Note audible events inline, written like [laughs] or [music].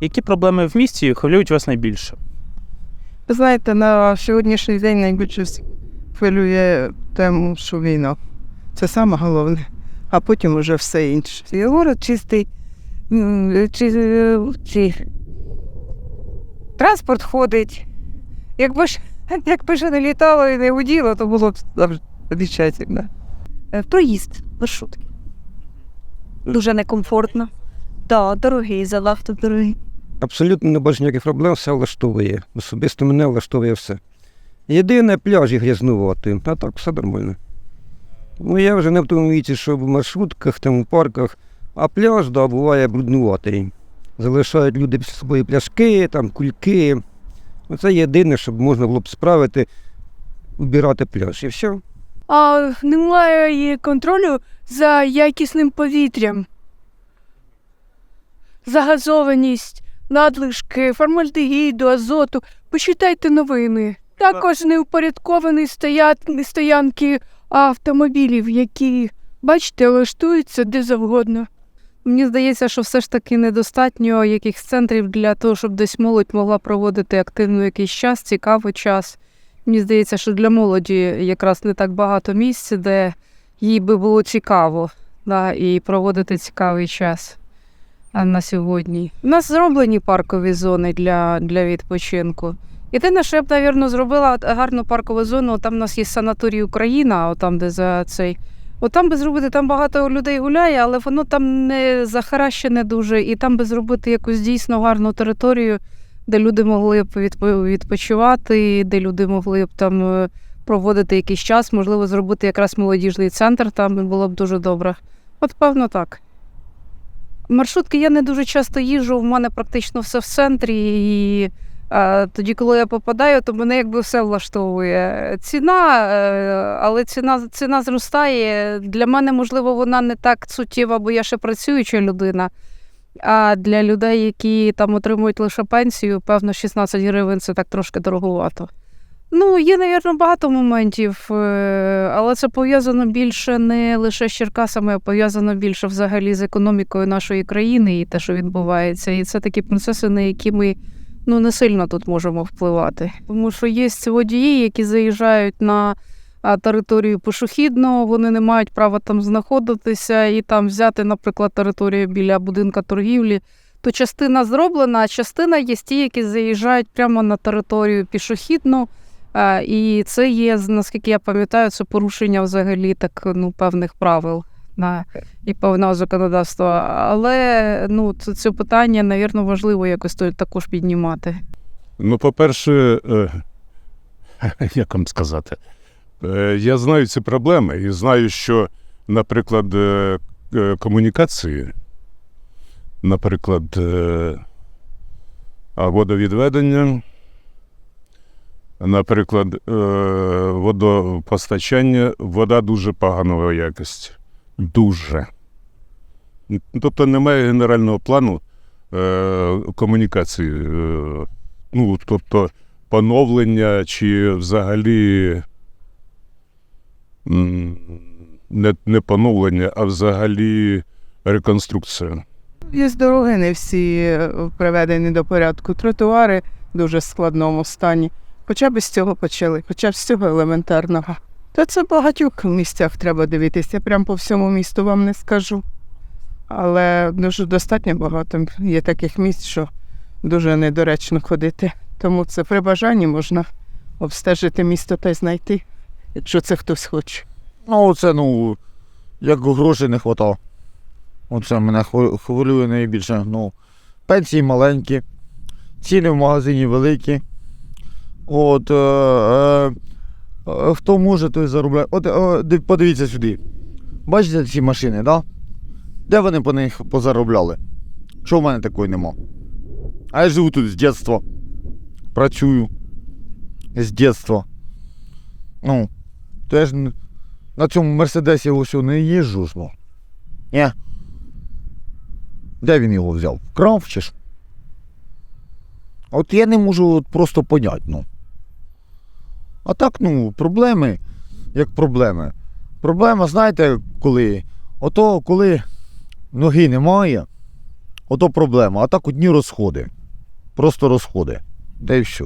Які проблеми в місті хвилюють вас найбільше? Ви знаєте, на сьогоднішній день найбільше хвилює тему, що війна. Це саме головне, а потім уже все інше. І город чистий, чи, чи транспорт ходить. Якби ж, [laughs] якби ж не літало і не гуділо, то було б завжди замечательно. Е, Проїзд маршрутки. Дуже некомфортно. Так, дорогий, занадто дорогий. Абсолютно не бачу ніяких проблем, все влаштовує. Особисто мене влаштовує все. Єдине пляжі грязнувати, а так все нормально. Ну я вже не в тому віці, що в маршрутках, там у парках, а пляж, да, буває бруднуватий. Залишають люди після собою пляшки, там, кульки. Це єдине, щоб можна було б справити, убирати пляж. І все. А немає контролю за якісним повітрям. Загазованість, надлишки, формальдегіду, азоту. Почитайте новини. Також неупорядковані стоят- стоянки автомобілів, які, бачите, влаштуються де завгодно. Мені здається, що все ж таки недостатньо якихось центрів для того, щоб десь молодь могла проводити активно якийсь час, цікавий час. Мені здається, що для молоді якраз не так багато місць, де їй би було цікаво да, і проводити цікавий час на сьогодні. У нас зроблені паркові зони для, для відпочинку. Єдине, що я б, мабуть, зробила гарну паркову зону, там у нас є санаторій Україна, там, де за цей. От би зробити, там багато людей гуляє, але воно там не захаращене дуже, і там би зробити якусь дійсно гарну територію, де люди могли б відпочивати, де люди могли б там е, проводити якийсь час, можливо, зробити якраз молодіжний центр, там було б дуже добре. От, певно, так. Маршрутки я не дуже часто їжджу, в мене практично все в центрі, і е, тоді, коли я попадаю, то мене якби все влаштовує. Ціна, е, але ціна, ціна зростає. Для мене, можливо, вона не так суттєва, бо я ще працююча людина. А для людей, які там отримують лише пенсію, певно, 16 гривень це так трошки дороговато. Ну, є, навірно, багато моментів, е, але це пов'язано більше не лише з Черкасами, а пов'язано більше взагалі з економікою нашої країни і те, що відбувається. І це такі процеси, на які ми ну, не сильно тут можемо впливати. Тому що є водії, які заїжджають на територію пішохідного, вони не мають права там знаходитися і там взяти, наприклад, територію біля будинка торгівлі. То частина зроблена, а частина є ті, які заїжджають прямо на територію пішохідну. І це є, наскільки я пам'ятаю, це порушення взагалі так ну, певних правил на, і певного законодавства. Але ну, це, це питання, навірно, важливо якось також піднімати. Ну, по-перше, е, [laughs] як вам сказати, я знаю ці проблеми і знаю, що, наприклад, е, е, комунікації, наприклад, е, водовідведення, наприклад, е, водопостачання, вода дуже поганої якості. Дуже. Тобто немає генерального плану е, комунікації. Е, ну, тобто поновлення чи взагалі не, не поновлення, а взагалі реконструкція. Є дороги, не всі приведені до порядку. Тротуари в дуже складному стані. Хоча б з цього почали, хоча б з цього елементарного. Та це в багатьох місцях треба дивитися. Прям по всьому місту вам не скажу. Але дуже достатньо багато є таких місць, що дуже недоречно ходити. Тому це при бажанні можна обстежити місто та й знайти, якщо це хтось хоче. Ну, це, ну, як грошей не хватало. Оце мене хвилює найбільше. Ну, пенсії маленькі, ціни в магазині великі. От, е, е, хто може, той заробляє. От е, див- подивіться сюди. Бачите ці машини, да? Де вони по них позаробляли? Що в мене такої нема? А я живу тут з дитинства. Працюю. З дитинства. Ну, то я ж на цьому мерседесі ось не їжджу ж, ну. Ні. Де він його взяв? Вкрав чи ж? От я не можу просто поняти, ну. А так, ну, проблеми, як проблеми. Проблема, знаєте, коли? Ото коли ноги немає, ото проблема. А так одні розходи. Просто розходи. Де й все.